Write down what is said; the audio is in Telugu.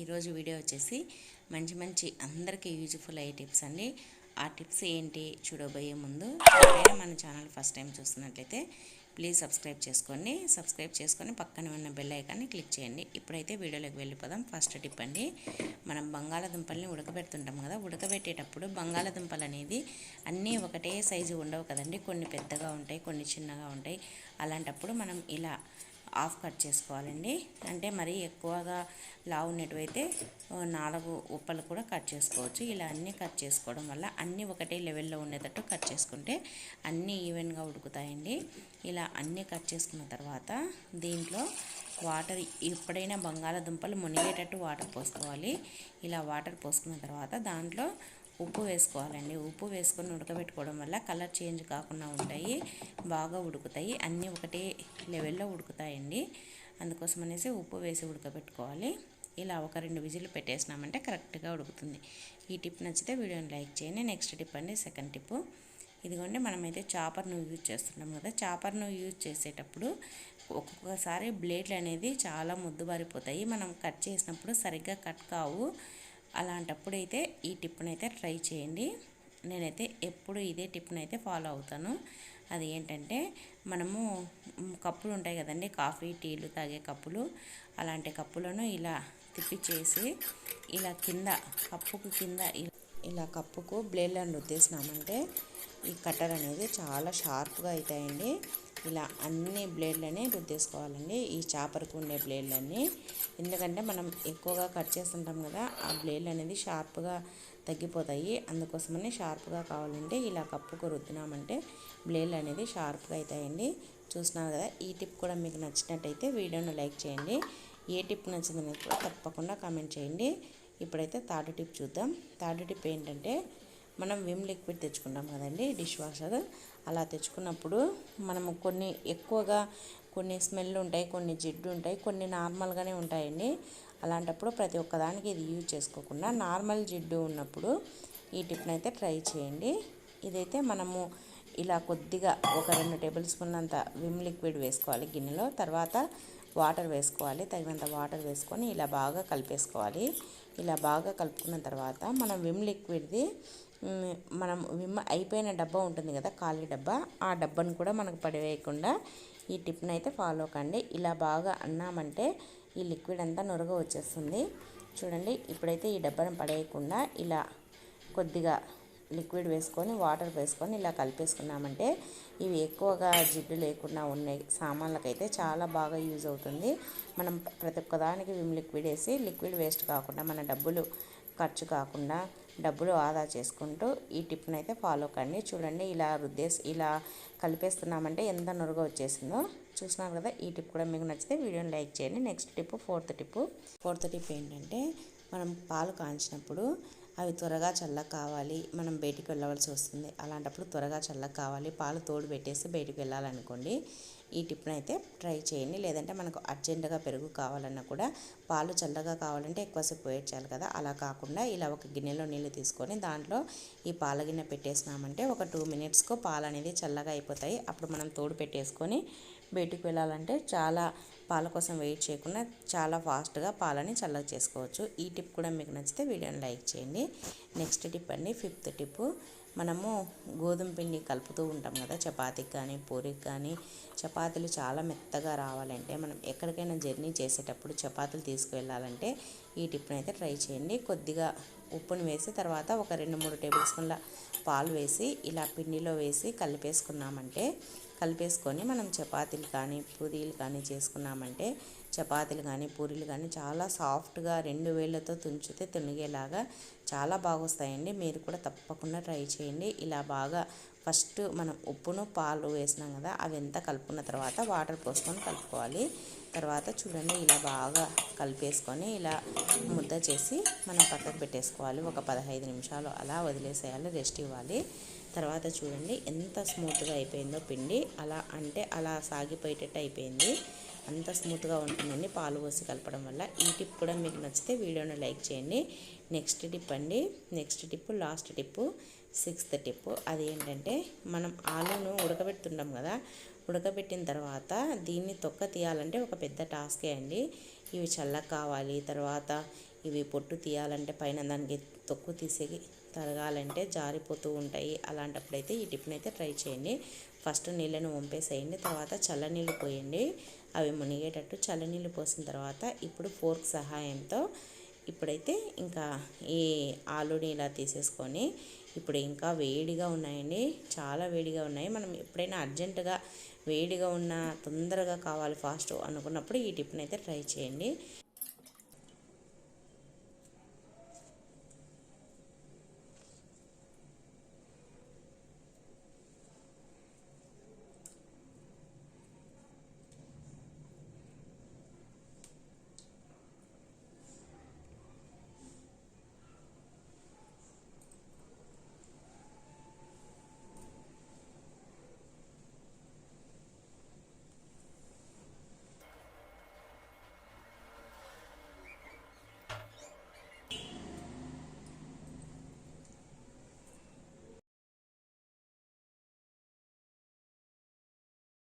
ఈరోజు వీడియో వచ్చేసి మంచి మంచి అందరికీ యూజ్ఫుల్ అయ్యే టిప్స్ అండి. ఆ టిప్స్ ఏంటి చూడబోయే ముందు. ఎవరైనా మన ఛానల్ ఫస్ట్ టైం చూస్తున్నట్లయితే ప్లీజ్ సబ్స్క్రైబ్ చేసుకోండి. సబ్స్క్రైబ్ చేసుకొని పక్కన ఉన్న బెల్ ఐకాన్ని క్లిక్ చేయండి. ఇప్పుడైతే వీడియోలోకి వెళ్ళిపోదాం. ఫస్ట్ టిప్ అండి. మనం బంగాళాదుంపల్ని ఉడకబెడుతుంటాం కదా ఉడకబెట్టేటప్పుడు బంగాళాదుంపలు అనేది అన్నీ ఒకటే సైజు ఉండవు కదండి. కొన్ని పెద్దగా ఉంటాయి కొన్ని చిన్నగా ఉంటాయి. అలాంటప్పుడు మనం ఇలా ఆఫ్ కట్ చేసుకోవాలండి. అంటే మరీ ఎక్కువగా లావు ఉన్నటువైతే నాలుగు ఉప్పలు కూడా కట్ చేసుకోవచ్చు. ఇలా అన్నీ కట్ చేసుకోవడం వల్ల అన్నీ ఒకటే లెవెల్లో ఉండేటట్టు కట్ చేసుకుంటే అన్నీ ఈవెన్గా ఉడుకుతాయండి. ఇలా అన్నీ కట్ చేసుకున్న తర్వాత దీంట్లో వాటర్ ఎప్పుడైనా బంగాళాదుంపలు మునిగేటట్టు వాటర్ పోసుకోవాలి. ఇలా వాటర్ పోసుకున్న తర్వాత దాంట్లో ఉప్పు వేసుకోవాలండి. ఉప్పు వేసుకొని ఉడకబెట్టుకోవడం వల్ల కలర్ చేంజ్ కాకుండా ఉంటాయి బాగా ఉడుకుతాయి. అన్నీ ఒకటే లెవెల్లో ఉడుకుతాయండి. అందుకోసం అనేసి ఉప్పు వేసి ఉడకబెట్టుకోవాలి. ఇలా ఒక రెండు విజిల్ పెట్టేసినామంటే కరెక్ట్గా ఉడుకుతుంది. ఈ టిప్ నచ్చితే వీడియోని లైక్ చేయండి. నెక్స్ట్ టిప్ అండి సెకండ్ టిప్. ఇదిగోండి మనమైతే చాపర్ను యూజ్ చేస్తున్నాం కదా. చాపర్ను యూజ్ చేసేటప్పుడు ఒక్కొక్కసారి బ్లేడ్లు అనేది చాలా ముద్దుబారిపోతాయి. మనం కట్ చేసినప్పుడు సరిగ్గా కట్ కావు. అలాంటప్పుడైతే ఈ టిప్నైతే ట్రై చేయండి. నేనైతే ఎప్పుడు ఇదే టిప్నైతే ఫాలో అవుతాను. అది ఏంటంటే మనము కప్పులు ఉంటాయి కదండి కాఫీ టీలు తాగే కప్పులు. అలాంటి కప్పులను ఇలా తిప్పిచేసి ఇలా కింద కప్పుకు కింద ఇలా కప్పుకు బ్లేడ్లను రుద్దేసినామంటే ఈ కట్టర్ అనేది చాలా షార్ప్గా అవుతాయండి ఇలా అన్ని బ్లేడ్లని రుద్దేసుకోవాలండి. ఈ చాపర్కు ఉండే బ్లేడ్లన్నీ. ఎందుకంటే మనం ఎక్కువగా కట్ చేస్తుంటాం కదా ఆ బ్లేడ్లు అనేది షార్ప్గా తగ్గిపోతాయి. అందుకోసమని షార్ప్గా కావాలంటే ఇలా కప్పుకు రుద్దినామంటే బ్లేడ్లు అనేది షార్ప్గా అవుతాయండి చూస్తున్నారు కదా ఈ టిప్ కూడా మీకు నచ్చినట్టయితే వీడియోను లైక్ చేయండి. ఏ టిప్ నచ్చిందని కూడా తప్పకుండా కామెంట్ చేయండి. ఇప్పుడైతే థర్డ్ టిప్ చూద్దాం. థర్డ్ టిప్ ఏంటంటే మనం విమ్ లిక్విడ్ తెచ్చుకుంటాం కదండి డిష్ వాషర్. అలా తెచ్చుకున్నప్పుడు మనము కొన్ని ఎక్కువగా కొన్ని స్మెల్ ఉంటాయి కొన్ని జిడ్డు ఉంటాయి కొన్ని నార్మల్గానే ఉంటాయండి. అలాంటప్పుడు ప్రతి ఒక్కదానికి ఇది యూజ్ చేసుకోకుండా నార్మల్ జిడ్డు ఉన్నప్పుడు ఈ టిప్ని అయితే ట్రై చేయండి. ఇదైతే మనము ఇలా కొద్దిగా ఒక రెండు టేబుల్ స్పూన్ అంత విమ్ లిక్విడ్ వేసుకోవాలి గిన్నెలో. తర్వాత వాటర్ వేసుకోవాలి తగినంత వాటర్ వేసుకొని ఇలా బాగా కలిపేసుకోవాలి. ఇలా బాగా కలుపుకున్న తర్వాత మనం విమ్ లిక్విడ్ది మనం విమ్ అయిపోయిన డబ్బా ఉంటుంది కదా ఖాళీ డబ్బా ఆ డబ్బాను కూడా మనకు పడివేయకుండా ఈ టిప్ని అయితే ఫాలో కండి. ఇలా బాగా అన్నామంటే ఈ లిక్విడ్ అంతా నొరగ వచ్చేస్తుంది. చూడండి ఇప్పుడైతే ఈ డబ్బాను పడేయకుండా ఇలా కొద్దిగా లిక్విడ్ వేసుకొని వాటర్ వేసుకొని ఇలా కలిపేసుకున్నామంటే ఇవి ఎక్కువగా జిడ్డు లేకుండా ఉన్నాయి సామాన్లకైతే చాలా బాగా యూజ్ అవుతుంది. మనం ప్రతి ఒక్కదానికి విమ్ లిక్విడ్ వేసి లిక్విడ్ వేస్ట్ కాకుండా మన డబ్బులు ఖర్చు కాకుండా డబ్బులు ఆదా చేసుకుంటూ ఈ టిప్ని అయితే ఫాలో కండి. చూడండి ఇలా రుద్దేసి ఇలా కలిపేస్తున్నామంటే ఎంత నురుగా వచ్చేసిందో. చూసినారు కదా ఈ టిప్ కూడా మీకు నచ్చితే వీడియోని లైక్ చేయండి. Next tip fourth tip. Fourth tip ఏంటంటే మనం పాలు కాంచినప్పుడు అవి త్వరగా చల్ల కావాలి మనం బయటికి వెళ్ళవలసి వస్తుంది. అలాంటప్పుడు త్వరగా చల్ల కావాలి పాలు తోడు పెట్టేసి బయటికి వెళ్ళాలనుకోండి ఈ టిప్ని అయితే ట్రై చేయండి. లేదంటే మనకు అర్జెంటుగా పెరుగు కావాలన్నా కూడా పాలు చల్లగా కావాలంటే ఎక్కువసేపు వెయిట్ చేయాలి కదా. అలా కాకుండా ఇలా ఒక గిన్నెలో నీళ్ళు తీసుకొని దాంట్లో ఈ పాల గిన్నె పెట్టేసినామంటే ఒక టూ మినిట్స్కు పాలు అనేది చల్లగా అయిపోతాయి. అప్పుడు మనం తోడు పెట్టేసుకొని బయటికి వెళ్ళాలంటే చాలా పాల కోసం వెయిట్ చేయకుండా చాలా ఫాస్ట్గా పాలని చల్లగా చేసుకోవచ్చు. ఈ టిప్ కూడా మీకు నచ్చితే వీడియోని లైక్ చేయండి. నెక్స్ట్ టిప్ అండి ఫిఫ్త్ టిప్. మనము గోధుమ పిండి కలుపుతూ ఉంటాం కదా చపాతీకి కానీ పూరికి కానీ. చపాతీలు చాలా మెత్తగా రావాలంటే మనం ఎక్కడికైనా జర్నీ చేసేటప్పుడు చపాతీలు తీసుకువెళ్ళాలంటే ఈ టిప్ని అయితే ట్రై చేయండి. కొద్దిగా ఉప్పుని వేసి తర్వాత ఒక రెండు మూడు టేబుల్ స్పూన్ల పాలు వేసి ఇలా పిండిలో వేసి కలిపేసుకున్నామంటే కలిపేసుకొని మనం చపాతీలు కానీ పూరీలు కానీ చేసుకున్నామంటే చపాతీలు కానీ పూరీలు కానీ చాలా సాఫ్ట్గా రెండు వేళ్ళతో తుంచితే తునిగేలాగా చాలా బాగా వస్తాయండి మీరు కూడా తప్పకుండా ట్రై చేయండి. ఇలా బాగా ఫస్ట్ మనం ఉప్పును పాలు వేసినాం కదా అవి ఎంత కలుపుకున్న తర్వాత వాటర్ పోసుకొని కలుపుకోవాలి. తర్వాత చూడండి ఇలా బాగా కలిపేసుకొని ఇలా ముద్ద చేసి మనం పక్కకు పెట్టేసుకోవాలి. ఒక పదహైదు నిమిషాలు అలా వదిలేసేయాలి రెస్ట్ ఇవ్వాలి. తర్వాత చూడండి ఎంత స్మూత్గా అయిపోయిందో పిండి. అలా అంటే అలా సాగిపోయేటట్టు అయిపోయింది. అంత స్మూత్గా ఉంటుందండి పాలు పోసి కలపడం వల్ల. ఈ టిప్ కూడా మీకు నచ్చితే వీడియోని లైక్ చేయండి. నెక్స్ట్ టిప్ అండి. Next tip last tip. Sixth tip అది ఏంటంటే మనం ఆలూను ఉడకబెడుతున్నాం కదా ఉడకబెట్టిన తర్వాత దీన్ని తొక్క తీయాలంటే ఒక పెద్ద టాస్కే అండి. ఇవి చల్లగా కావాలి తర్వాత ఇవి పొట్టు తీయాలంటే పైన దానికి తొక్కు తీసే తరగాలంటే జారిపోతూ ఉంటాయి. అలాంటప్పుడైతే ఈ టిప్ని అయితే ట్రై చేయండి. ఫస్ట్ నీళ్ళను వంపేసేయండి తర్వాత చల్లనీళ్ళు పోయండి. అవి మునిగేటట్టు చల్లనీళ్ళు పోసిన తర్వాత ఇప్పుడు ఫోర్క్ సహాయంతో ఇప్పుడైతే ఇంకా ఈ ఆలుని ఇలా తీసేసుకొని ఇప్పుడు ఇంకా వేడిగా ఉన్నాయండి. చాలా వేడిగా ఉన్నాయి. మనం ఎప్పుడైనా అర్జెంటుగా వేడిగా ఉన్న తొందరగా కావాలి ఫాస్ట్ అనుకున్నప్పుడు ఈ టిఫిన్ అయితే ట్రై చేయండి.